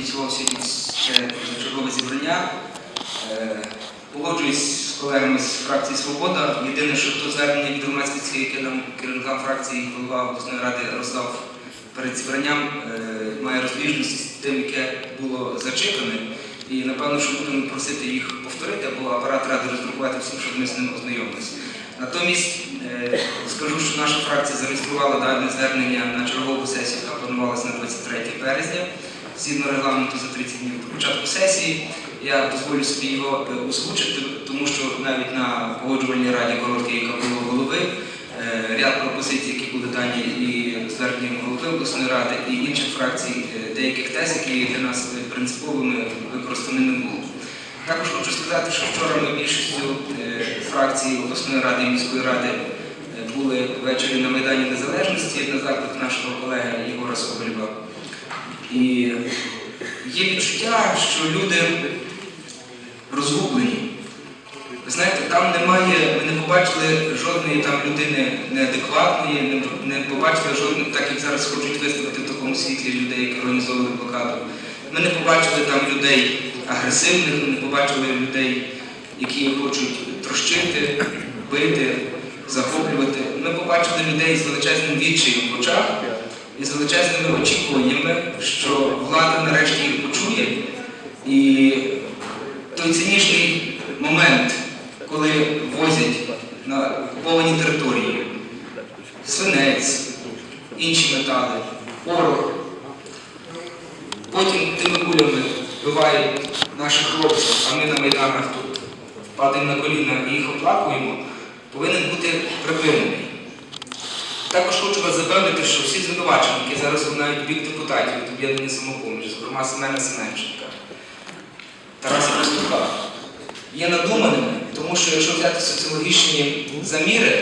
ініціював сьогодні ще чергове зібрання. Е, Погоджуюсь з колегами з фракції Свобода. Єдине, що то звернення від громадськості, яке нам керівникам фракції голова обласної ради роздав перед зібранням, е, має розбіжності з тим, яке було зачитане. І напевно, що будемо просити їх повторити, або апарат ради роздрукувати всім, щоб ми з ним ознайомилися. Натомість е, скажу, що наша фракція зареєструвала дане звернення на чергову сесію, яка планувалася на 23 березня, згідно регламенту за 30 днів до початку сесії. Я дозволю собі його е, озвучити, тому що навіть на погоджувальній раді короткій, яка була голови, е, ряд пропозицій, які були дані і зверненням голови обласної ради, і інших фракцій, е, деяких тез, які для нас принциповими, використані не було. Також хочу сказати, що вчора ми більшістю фракцій обласної ради і міської ради були ввечері на Майдані Незалежності на заклик нашого колеги Єгора Соболєва. І є відчуття, що люди розгублені. Ви знаєте, там немає, ми не побачили жодної там людини неадекватної, не, побачили жодних, так як зараз хочуть виставити в такому світлі людей, які організовували блокаду. Ми не побачили там людей агресивних, ми не побачили людей, які хочуть трощити, бити, захоплювати. Ми побачили людей з величезним відчаєм в очах і з величезними очікуваннями, що влада нарешті їх почує. І той цинічний момент, коли возять на окуповані території свинець, інші метали, порох, потім тими кулями вбивають наших хлопців, а ми на майданах тут падаємо на коліна і їх оплакуємо, повинен бути припинений. Також хочу вас запевнити, що всі звинувачення, які зараз лунають бік депутатів від об'єднання самопоміч, зокрема Семена Семенченка, Тараса Пастуха, є надуманими, тому що якщо взяти соціологічні заміри,